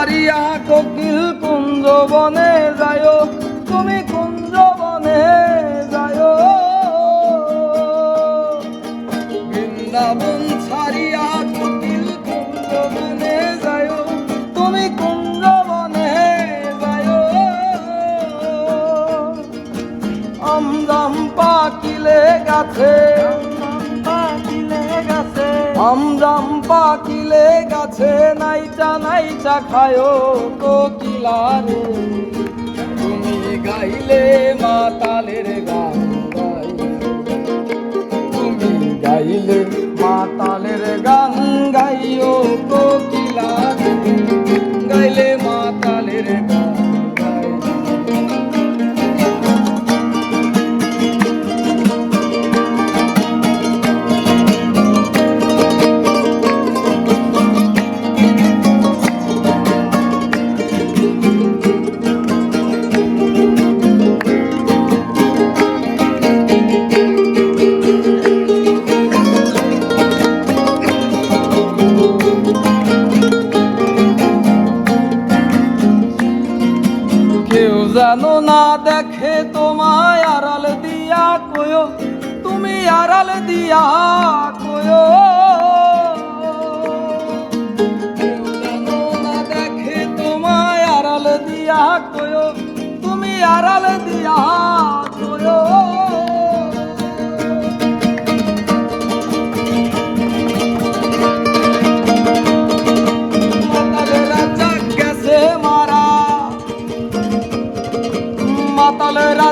ছাড়িয়া কোকিল কুঞ্জ বনে যায়, তুমি কুঞ্জ বনে যায়। বৃন্দাবন ছাড়িয়া কোকিল কুঞ্জ বনে যায়, তুমি কুঞ্জ বনে যায়। আমদাম পাকিলে গাছে গাছে আমদাম পাকিলে গাছে নাইচা নাইচা খায়ো কোকিলারে। তুমি গাইলে মাতালের গান গাই তুমি গাইলে মাতালের জানো না দেখে তোমায় আড়াল দিয়া কয়ো? তুমি আড়াল দিয়া কয়ো? দেখে তোমায় আড়াল দিয়া কয়ো? তুমি আড়াল দিয়া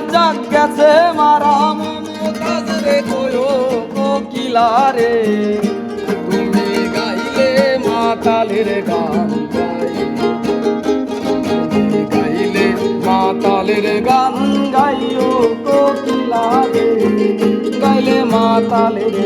সাজ্জাদ গেছে মারা মমতাজ রে কয়ো কোকিলা রে তুমি গাইলে মাতালের গান গাইলে মাতালের গান গাইও কোকিলা রে গাইলে মাতালের